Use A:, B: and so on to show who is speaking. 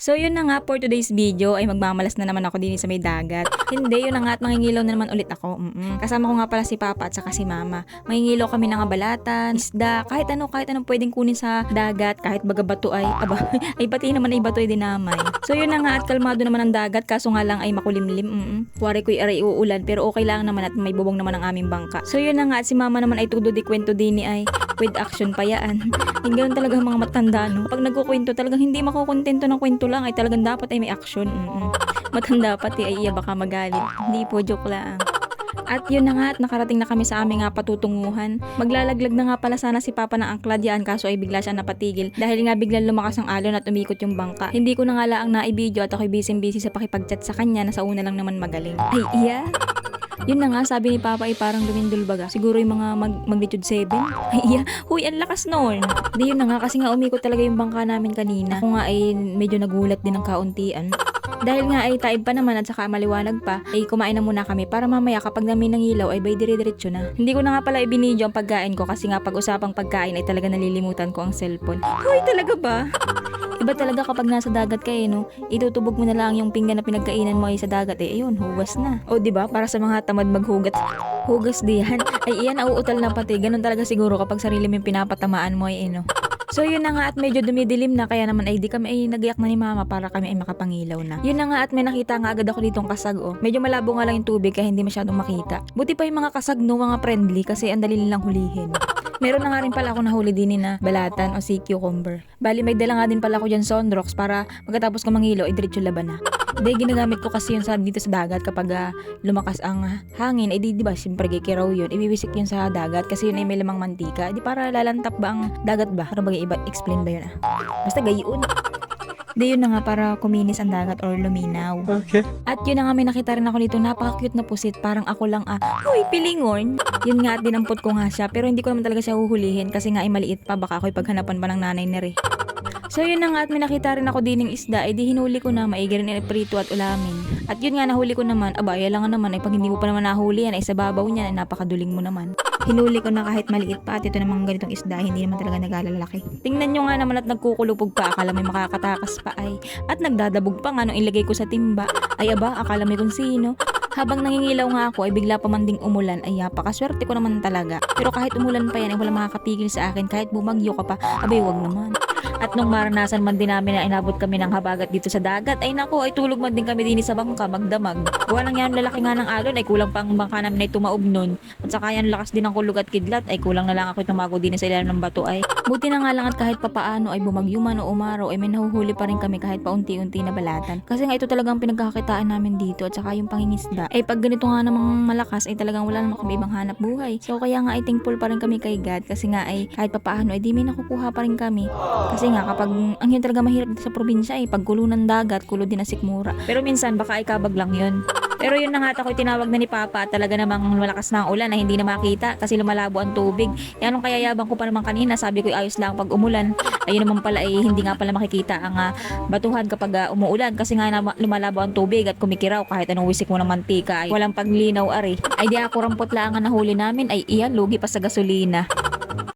A: So yun na nga for today's video ay magmamalas na naman ako din sa may dagat. Hindi, yun na nga at mangingilaw na naman ulit ako. Mm-mm. Kasama ko nga pala si Papa at saka si Mama. Mangingilaw kami ng abalatan, isda, kahit ano, kahit anong pwedeng kunin sa dagat, kahit baga bato ay, aba, ay pati naman ay bato ay dinamay. So yun na nga at kalmado naman ang dagat, kaso nga lang ay makulimlim. Mm-mm. Wari ko'y aray uulan, pero okay lang naman at may bubong naman ang aming bangka. So yun na nga at si Mama naman ay tudo di kwento din ni ay with action pa yan. Yung ganun talaga mga matanda, no? Pag nagkukwento, talagang hindi makukontento ng kwento lang, ay talagang dapat ay may action. Mm-mm. Matanda pati ay iya baka magalit. Hindi po, joke lang. At yun na nga at nakarating na kami sa aming nga patutunguhan. Maglalaglag na nga pala sana si Papa ng angklad yan kaso ay bigla siya napatigil dahil nga biglang lumakas ang alon at umikot yung bangka. Hindi ko na nga laang naibidyo at ako'y busy-busy sa pakipag-chat sa kanya na sa una lang naman magaling. Ay iya! Yun na nga, sabi ni Papa ay parang lumindol baga. Siguro yung mga mag magnitude 7. Ay. Huy, ang lakas noon. Di yun na nga, kasi nga umikot talaga yung bangka namin kanina. Ako nga ay medyo nagulat din ng kauntian. Dahil nga ay taib pa naman at saka maliwanag pa, ay kumain na muna kami para mamaya kapag namin nangilaw ay bay dire-diretso na. Hindi ko na nga pala ibinidyo ang pagkain ko kasi nga pag usapang pagkain ay talaga nalilimutan ko ang cellphone. Hoy, talaga ba? Iba talaga kapag nasa dagat ka eh, no? Itutubog mo na lang yung pinggan na pinagkainan mo ay sa dagat eh. Ayun, hugas na. O, di ba? Para sa mga tamad maghugat. Hugas diyan. Ay, iyan, nauutal na pati. Ganun talaga siguro kapag sarili mo pinapatamaan mo ay, eh, no? So yun na nga at medyo dumidilim na kaya naman ay di kami ay nagiyak na ni mama para kami ay makapangilaw na. Yun na nga at may nakita nga agad ako ditong kasag oh. Medyo malabo nga lang yung tubig kaya hindi masyadong makita. Buti pa yung mga kasag no mga friendly kasi ang dali nilang hulihin. Meron na nga rin pala ako nahuli din na balatan o sea cucumber. Bali may dala nga din pala ako dyan sunrocks para pagkatapos ko mangilaw ay diretso laban na. Hindi, ginagamit ko kasi yun sa dito sa dagat kapag ah, lumakas ang hangin. Eh di, di ba, siyempre kikiraw yun. Ibiwisik yun sa dagat kasi yun ay may lamang mantika. Di para lalantap ba ang dagat ba? Ano ba iba? Explain ba yun ah? Basta gayon. Di yun na nga para kuminis ang dagat or luminaw.
B: Okay.
A: At yun na nga may nakita rin ako dito, napaka-cute na pusit. Parang ako lang, ah, uy, pilingon. Yun nga at dinampot ko nga siya. Pero hindi ko naman talaga siya huhulihin kasi nga ay maliit pa. Baka ako'y paghanapan pa ng nanay ni Re. So yun na nga at may nakita rin ako din ng isda, eh di hinuli ko na, maigi rin prito at ulamin. At yun nga nahuli ko naman, aba, lang naman, ay pag hindi mo pa naman nahuli yan, ay sa babaw niyan, ay napakaduling mo naman. Hinuli ko na kahit maliit pa at ito namang ganitong isda, hindi naman talaga nagalalaki. Tingnan nyo nga naman at nagkukulupog pa, akala may makakatakas pa ay. At nagdadabog pa nga nung ilagay ko sa timba. Ay aba, akala may kung sino. Habang nangingilaw nga ako ay bigla pa man ding umulan ay apakaswerte ko naman talaga. Pero kahit umulan pa yan ay wala makakapigil sa akin kahit bumagyo ka pa, abay wag naman. At nung maranasan man din namin na inabot kami ng habagat dito sa dagat, ay nako, ay tulog man din kami din sa bangka, magdamag. Gawa lang yan, lalaki nga ng alon, ay kulang pang bangka namin ay tumaob nun. At saka yan, lakas din ng kulog at kidlat, ay kulang na lang ako tumago din sa ilalim ng bato ay. Buti na nga lang at kahit papaano ay bumagyo man o umaraw, ay may nahuhuli pa rin kami kahit paunti-unti na balatan. Kasi nga ito talagang pinagkakakitaan namin dito at saka yung pangingisda. Ay pag ganito nga namang malakas, ay talagang wala naman kami ibang hanap buhay. So kaya nga ay thankful pa rin kami kay God kasi nga ay kahit papaano ay di may nakukuha pa rin kami. Kasi nga kapag ang yun talaga mahirap sa probinsya ay pag gulo ng dagat, kulo din ang sikmura. Pero minsan baka ay kabag lang yun. Pero yun na nga at ako'y tinawag na ni Papa talaga namang malakas na ang ulan na hindi na makita kasi lumalabo ang tubig. Yan ang kayayabang ko pa naman kanina. Sabi ko ayos lang pag umulan. Ayun naman pala ay hindi nga pala makikita ang ah, batuhan kapag ah, umuulan kasi nga na, lumalabo ang tubig at kumikiraw kahit anong wisik mo ng mantika ay walang paglinaw ari. Ay di ako rampot lang ang nahuli namin ay iyan lugi pa sa gasolina.